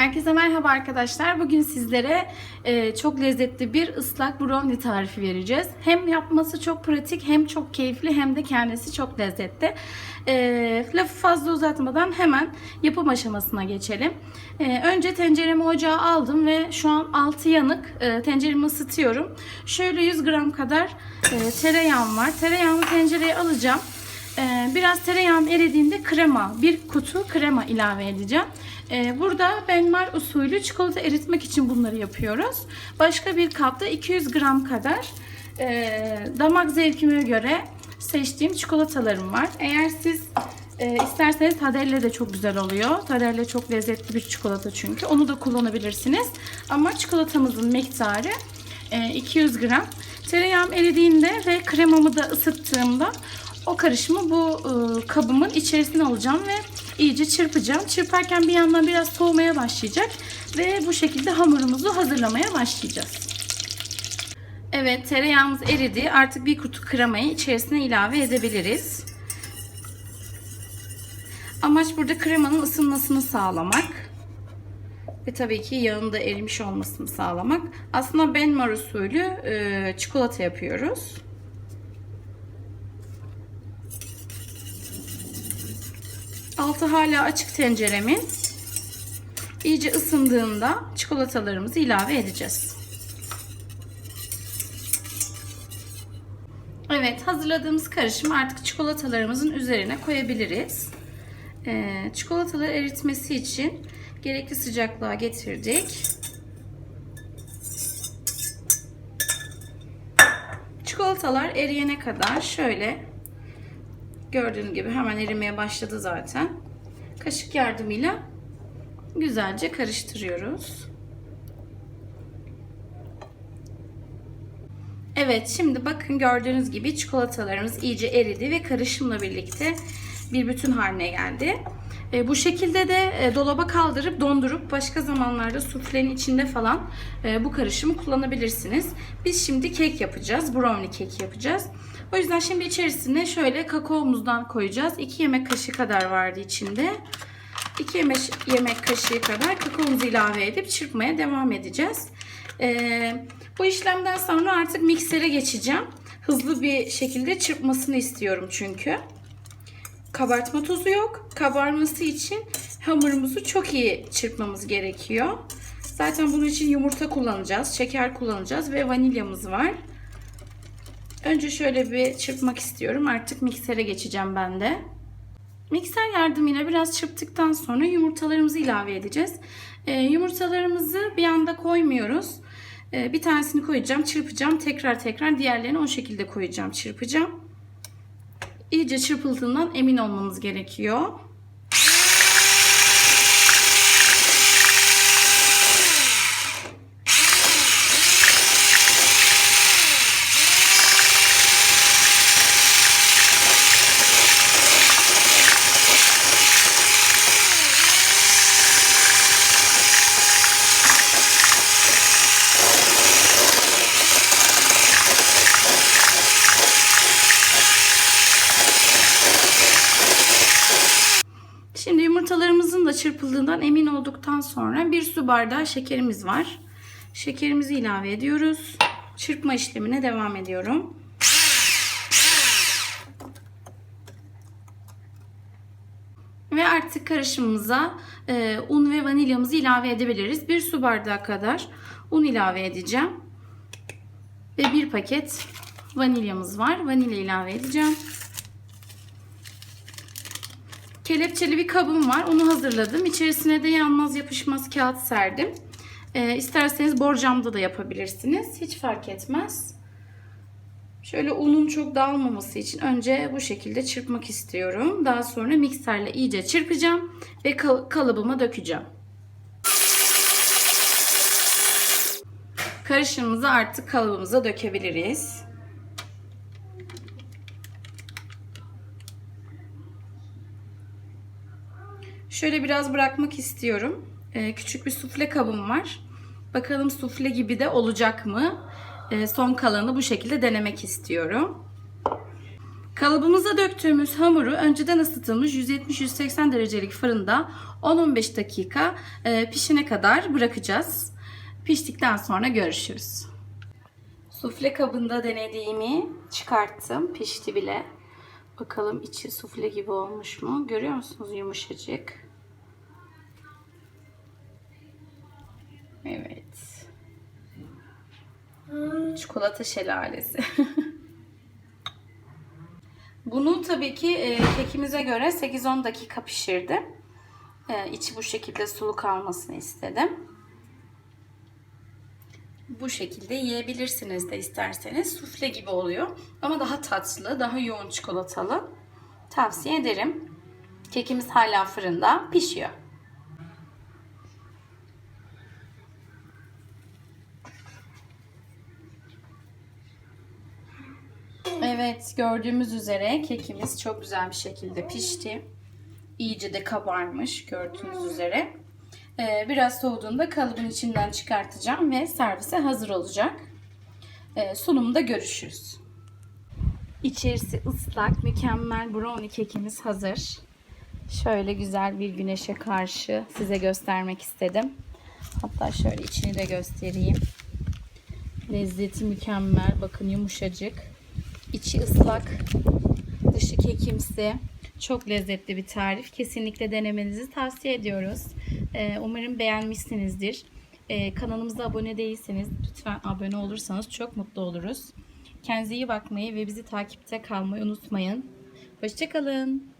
Herkese merhaba arkadaşlar. Bugün sizlere e, çok lezzetli bir ıslak brownie tarifi vereceğiz. Hem yapması çok pratik, hem çok keyifli, hem de kendisi çok lezzetli. E, lafı fazla uzatmadan hemen yapım aşamasına geçelim. E, önce tenceremi ocağa aldım ve şu an altı yanık e, tenceremi ısıtıyorum. Şöyle 100 gram kadar e, tereyağım var. Tereyağımı tencereye alacağım. Ee, Biraz tereyağım eridiğinde krema, bir kutu krema ilave edeceğim. Ee, Burada benmar usulü çikolata eritmek için bunları yapıyoruz. Başka bir kapta 200 gram kadar e, damak zevkime göre seçtiğim çikolatalarım var. Eğer siz e, isterseniz Tadelle de çok güzel oluyor. Tadelle çok lezzetli bir çikolata çünkü. Onu da kullanabilirsiniz. Ama çikolatamızın miktarı e, 200 gram. Tereyağım eridiğinde ve kremamı da ısıttığımda o karışımı bu e, kabımın içerisine alacağım ve iyice çırpacağım. Çırparken bir yandan biraz soğumaya başlayacak ve bu şekilde hamurumuzu hazırlamaya başlayacağız. Evet tereyağımız eridi. Artık bir kutu kremayı içerisine ilave edebiliriz. Amaç burada kremanın ısınmasını sağlamak. Ve tabii ki yağın da erimiş olmasını sağlamak. Aslında benmar usulü e, çikolata yapıyoruz. Altı hala açık tenceremin. İyice ısındığında çikolatalarımızı ilave edeceğiz. Evet hazırladığımız karışımı artık çikolatalarımızın üzerine koyabiliriz. Ee, çikolataları eritmesi için gerekli sıcaklığa getirdik. Çikolatalar eriyene kadar şöyle gördüğünüz gibi hemen erimeye başladı zaten. Kaşık yardımıyla güzelce karıştırıyoruz. Evet şimdi bakın gördüğünüz gibi çikolatalarımız iyice eridi ve karışımla birlikte bir bütün haline geldi. E, bu şekilde de e, dolaba kaldırıp dondurup başka zamanlarda suflenin içinde falan e, bu karışımı kullanabilirsiniz. Biz şimdi kek yapacağız. Brownie kek yapacağız. O yüzden şimdi içerisine şöyle kakaomuzdan koyacağız. 2 yemek kaşığı kadar vardı içinde. 2 yemek, yemek kaşığı kadar kakaomuzu ilave edip çırpmaya devam edeceğiz. E, bu işlemden sonra artık miksere geçeceğim. Hızlı bir şekilde çırpmasını istiyorum çünkü. Kabartma tozu yok. Kabarması için hamurumuzu çok iyi çırpmamız gerekiyor. Zaten bunun için yumurta kullanacağız, şeker kullanacağız ve vanilyamız var. Önce şöyle bir çırpmak istiyorum. Artık miksere geçeceğim ben de. Mikser yardımıyla biraz çırptıktan sonra yumurtalarımızı ilave edeceğiz. Ee, yumurtalarımızı bir anda koymuyoruz. Ee, bir tanesini koyacağım, çırpacağım. Tekrar tekrar diğerlerini o şekilde koyacağım, çırpacağım. İyice çırpıldığından emin olmamız gerekiyor. Şimdi da çırpıldığından emin olduktan sonra bir su bardağı şekerimiz var. Şekerimizi ilave ediyoruz. Çırpma işlemine devam ediyorum. Ve artık karışımımıza e, un ve vanilyamızı ilave edebiliriz. Bir su bardağı kadar un ilave edeceğim. Ve bir paket vanilyamız var. Vanilya ilave edeceğim. Kelepçeli bir kabım var. Onu hazırladım. İçerisine de yanmaz yapışmaz kağıt serdim. Ee, isterseniz borcamda da yapabilirsiniz. Hiç fark etmez. Şöyle unun çok dağılmaması için önce bu şekilde çırpmak istiyorum. Daha sonra mikserle iyice çırpacağım ve kal kalıbıma dökeceğim. Karışımımızı artık kalıbımıza dökebiliriz. Şöyle biraz bırakmak istiyorum. Ee, küçük bir sufle kabım var. Bakalım sufle gibi de olacak mı? Ee, son kalanı bu şekilde denemek istiyorum. Kalıbımıza döktüğümüz hamuru önceden ısıtılmış 170-180 derecelik fırında 10-15 dakika e, pişene kadar bırakacağız. Piştikten sonra görüşürüz. Sufle kabında denediğimi çıkarttım. Pişti bile. Bakalım içi sufle gibi olmuş mu? Görüyor musunuz yumuşacık. Evet. Çikolata şelalesi. Bunu tabii ki e, kekimize göre 8-10 dakika pişirdim. E, içi bu şekilde sulu kalmasını istedim. Bu şekilde yiyebilirsiniz de isterseniz. Sufle gibi oluyor. Ama daha tatlı, daha yoğun çikolatalı. Tavsiye ederim. Kekimiz hala fırında pişiyor. Evet gördüğümüz üzere kekimiz çok güzel bir şekilde pişti. İyice de kabarmış gördüğünüz üzere. Ee, biraz soğuduğunda kalıbın içinden çıkartacağım ve servise hazır olacak. Ee, sunumda görüşürüz. İçerisi ıslak, mükemmel brownie kekimiz hazır. Şöyle güzel bir güneşe karşı size göstermek istedim. Hatta şöyle içini de göstereyim. Lezzeti mükemmel. Bakın yumuşacık. İçi ıslak. Dışı kekimsi. Çok lezzetli bir tarif. Kesinlikle denemenizi tavsiye ediyoruz. Ee, umarım beğenmişsinizdir. Ee, kanalımıza abone değilseniz lütfen abone olursanız çok mutlu oluruz. Kendinize iyi bakmayı ve bizi takipte kalmayı unutmayın. Hoşçakalın.